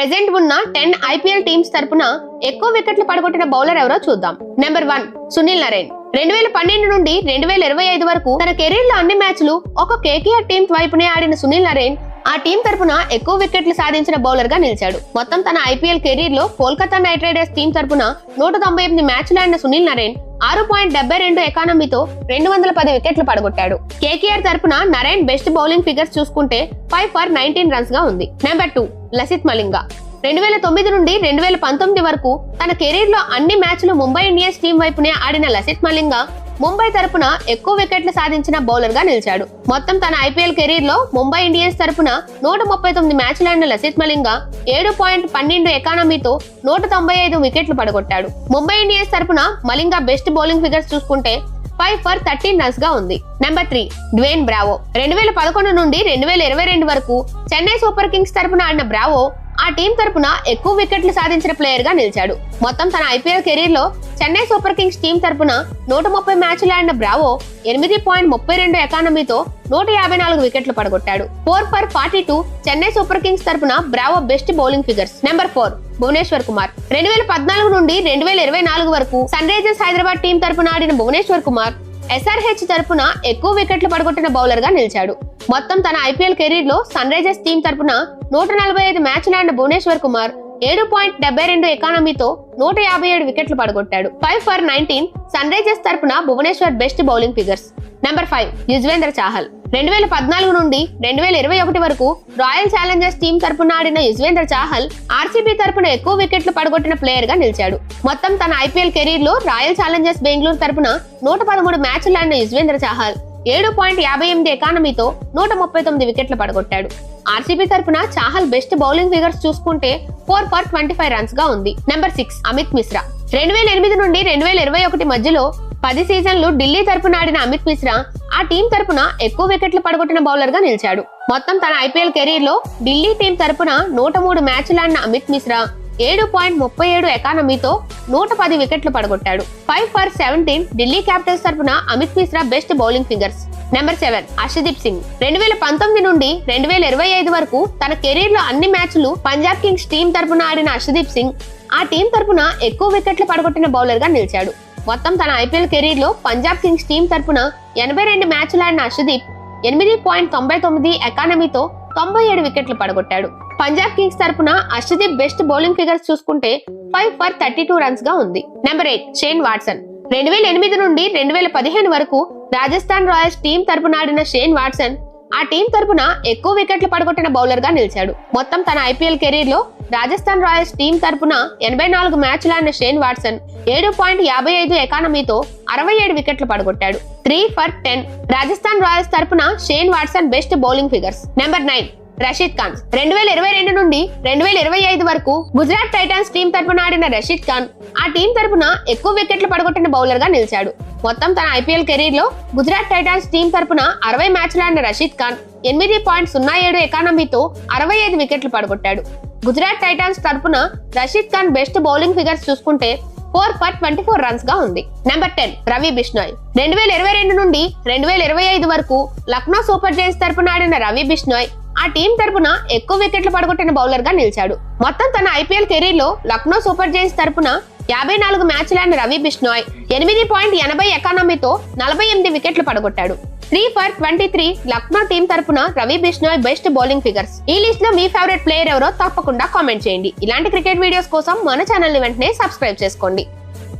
Present ఉన్న ten IPL teams తరపున ఎక్కువ వికెట్లు పడగొట్టిన బౌలర్ ఎవరో చూద్దాం. Number one Sunil Narine. రెండు వేల పన్నెండు నుండి రెండు వేల ఇరవై ఐదు వరకు తన కెరీర్లో అన్ని మ్యాచ్లు ఒక కేకేఆర్ టీం వైపునే ఆడిన సునీల్ నరేన్ ఆ టీం తరపున ఎక్కువ వికెట్లు సాధించిన బౌలర్గా నిలిచాడు. మొత్తం తన ఐపీఎల్ కెరీర్లో కోల్కతా నైట్ రైడర్స్ టీం తరపున నూట తొంభై ఎనిమిది మ్యాచ్లు ఆడిన సునీల్ నరేన్ ఆరు పాయింట్ డెబ్బై రెండు ఎకానమీతో రెండు వందల పది వికెట్లు పడగొట్టాడు. కేకేఆర్ తరపున నరేన్ బెస్ట్ బౌలింగ్ ఫిగర్స్ చూసుకుంటే ఫైవ్ ఫర్ నైన్టీన్ రన్స్గా ఉంది. Number two Lasith Malinga. రెండు వేల తొమ్మిది నుండి రెండు వేల పంతొమ్మిది వరకు తన కెరీర్లో అన్ని మ్యాచ్లు ముంబై ఇండియన్స్ టీం వైపునే ఆడిన లసిత్ మలింగా ముంబై తరపున ఎక్కువ వికెట్లు సాధించిన బౌలర్గా నిలిచాడు. మొత్తం తన ఐపీఎల్ కెరీర్లో ముంబై ఇండియన్స్ తరపున నూట ముప్పై తొమ్మిది మ్యాచ్లు ఆడిన లసిత్ మలింగా ఏడు పాయింట్ పన్నెండు ఎకానమీతో నూట తొంభై ఐదు వికెట్లు పడగొట్టాడు. ముంబై ఇండియన్స్ తరపున మలింగా బెస్ట్ బౌలింగ్ ఫిగర్స్ చూసుకుంటే ఫైవ్ ఫర్ థర్టీన్ రన్స్గా ఉంది. నెంబర్ త్రీ డ్వేన్ బ్రావో రెండు వేల పదకొండు నుండి రెండు వేల ఇరవై రెండు వరకు చెన్నై సూపర్ కింగ్స్ తరపున ఆడిన బ్రావో ఆ టీం తరపున ఎక్కువ వికెట్లు సాధించిన ప్లేయర్గా నిలిచాడు. మొత్తం తన ఐపీఎల్ కెరీర్లో చెన్నై సూపర్ కింగ్స్ టీం తరపున నూట ముప్పై మ్యాచ్లు ఆడిన బ్రావో ఎనిమిది పాయింట్ ముప్పై రెండు ఎకానమీతో నూట యాభై నాలుగు వికెట్లు పడగొట్టాడు. Four per forty two Chennai super kings తరపున Bravo best bowling figures. Number four Bhuvneshwar Kumar. రెండు వేల పద్నాలుగు నుండి రెండు వేల ఇరవై నాలుగు వరకు సన్ రైజర్స్ హైదరాబాద్ టీం తరపున ఆడిన భువనేశ్వర్ కుమార్ ఎస్ఆర్హెచ్ తరపున ఎక్కువ వికెట్లు పడగొట్టిన బౌలర్గా నిలిచాడు. మొత్తం తన ఐపీఎల్ కెరీర్లో సన్ రైజర్స్ టీం తరపున నూట నలభై ఐదు మ్యాచ్లు ఆడిన భువనేశ్వర్ కుమార్ ఏడు పాయింట్ డెబ్బై రెండు ఎకానమీతో నూట యాభై ఏడు వికెట్లు పడగొట్టాడు. Five for nineteen Sunrisers తరపున Bhuvneshwar best bowling figures. Number five Yuzvendra Chahal. రెండు వేల పద్నాలుగు నుండి రెండు వేల ఇరవై ఒకటి వరకు రాయల్ ఛాలెంజర్స్ టీం తరపున ఆడిన యుజ్వేంద్ర చాహల్ ఆర్సీబీ తరపున ఎక్కువ వికెట్లు పడగొట్టిన ప్లేయర్గా నిలిచాడు. మొత్తం తన ఐపీఎల్ కెరీర్లో రాయల్ ఛాలెంజర్స్ బెంగళూరు తరపున నూట పదమూడు మ్యాచ్లు ఆడిన యుజ్వేంద్ర చాహల్ ఏడు పాయింట్ యాభై ఎనిమిది ఎకానమీతో నూట ముప్పై తొమ్మిది వికెట్లు పడగొట్టాడు. ఆర్సీబీ తరపున చాహల్ బెస్ట్ బౌలింగ్ ఫిగర్స్ చూసుకుంటే ఫోర్ ఫర్ ట్వంటీ ఫైవ్ రన్స్గా ఉంది. Number six Amit Mishra. రెండు వేల ఎనిమిది నుండి రెండు వేల ఇరవై ఒకటి మధ్యలో పది సీజన్లు ఢిల్లీ తరపున ఆడిన అమిత్ మిశ్రా ఆ టీం తరపున ఎక్కువ వికెట్లు పడగొట్టిన బౌలర్గా నిలిచాడు. మొత్తం తన ఐపీఎల్ కెరీర్లో ఢిల్లీ టీం తరపున నూట మూడు మ్యాచ్లు ఆడిన అమిత్ మిశ్రా ఏడు పాయింట్ ముప్పై ఏడు ఎకానమీతో నూట పది వికెట్లు పడగొట్టాడు. Five for seventeen Delhi capitals తరపున Amit Mishra best bowling figures. Number seven Arshdeep Singh. రెండు వేల పంతొమ్మిది నుండి రెండు వేల ఇరవై ఐదు వరకు తన కెరీర్లో అన్ని మ్యాచ్లు పంజాబ్ కింగ్స్ టీం తరపున ఆడిన అర్షదీప్ సింగ్ ఆ టీం తరపున ఎక్కువ వికెట్లు పడగొట్టిన బౌలర్గా నిలిచాడు. మొత్తం తన ఐపీఎల్ కెరీర్లో పంజాబ్ కింగ్స్ టీం తరపున ఎనభై రెండు మ్యాచ్లు ఆడిన అర్షదీప్ ఎనిమిది పాయింట్ తొంభై తొమ్మిది ఎకానమీతో తొంభై ఏడు వికెట్లు పడగొట్టాడు. పంజాబ్ కింగ్స్ తరపున అర్షదీప్ బెస్ట్ బౌలింగ్ ఫిగర్స్ చూసుకుంటే ఫైవ్ ఫర్ థర్టీ టూ రన్స్గా ఉంది. Number eight Shane Watson. రెండు వేల ఎనిమిది నుండి రెండు వేల పదిహేను వరకు రాజస్థాన్ రాయల్స్ టీం తరపున ఆడిన షేన్ వాట్సన్ ఆ టీం తరపున ఎక్కువ వికెట్లు పడగొట్టిన బౌలర్గా నిలిచాడు. మొత్తం తన ఐపీఎల్ కెరీర్లో రాజస్థాన్ రాయల్స్ టీం తరపున ఎనభై నాలుగు మ్యాచ్లు ఆడిన షేన్ వాట్సన్ ఏడు పాయింట్ యాభై ఐదు ఎకానమీతో అరవై ఏడు వికెట్లు పడగొట్టాడు. Three for ten Rajasthan royals తరపున Shane Watson best bowling figures. Number nine Rashid Khan. రెండు వేల ఇరవై రెండు నుండి రెండు వేల ఇరవై ఐదు వరకు గుజరాత్ టైటాన్స్ టీం తరపున ఆడిన రషీద్ ఖాన్ ఆ టీం తరపున ఎక్కువ వికెట్లు పడగొట్టిన బౌలర్గా నిలిచాడు. మొత్తం తన ఐపీఎల్ కెరీర్లో గుజరాత్ టైటాన్స్ టీం తరపున అరవై మ్యాచ్లు ఆడిన రషీద్ ఖాన్ ఎనిమిది పాయింట్ సున్నా ఏడు ఎకానమీతో అరవై ఐదు వికెట్లు పడగొట్టాడు. గుజరాత్ టైటాన్స్ తరపున Rashid Khan best bowling figures చూసుకుంటే ఫోర్ ఫర్ ట్వంటీ ఫోర్ రన్స్గా ఉంది. నెంబర్ టెన్ రవి బిష్నాయ్ రెండు వేల ఇరవై రెండు నుండి రెండు వేల ఇరవై ఐదు వరకు లక్నో సూపర్ జైన్స్ తరపున ఆడిన రవి బిష్నాయ్ ఆ టీం తరపున ఎక్కువ వికెట్లు పడగొట్టిన బౌలర్గా నిలిచాడు. మొత్తం తన ఐపీఎల్ కెరీర్లో లక్నో సూపర్ జైన్స్ తరపున యాభై నాలుగు మ్యాచ్లు రవి బిష్నాయ్ ఎనిమిది పాయింట్ ఎనభై ఎకానమీతో నలభై ఎనిమిది వికెట్లు పడగొట్టాడు. Three for twenty three Lucknow team తరపున Ravi Bishnoi best bowling figures. ఈ లిస్ట్లో మీ ఫేవరెట్ ప్లేయర్ ఎవరో తప్పకుండా కామెంట్ చేయండి. ఇలాంటి క్రికెట్ వీడియోస్ కోసం మన ఛానల్ని వెంటనే సబ్స్క్రైబ్ చేసుకోండి.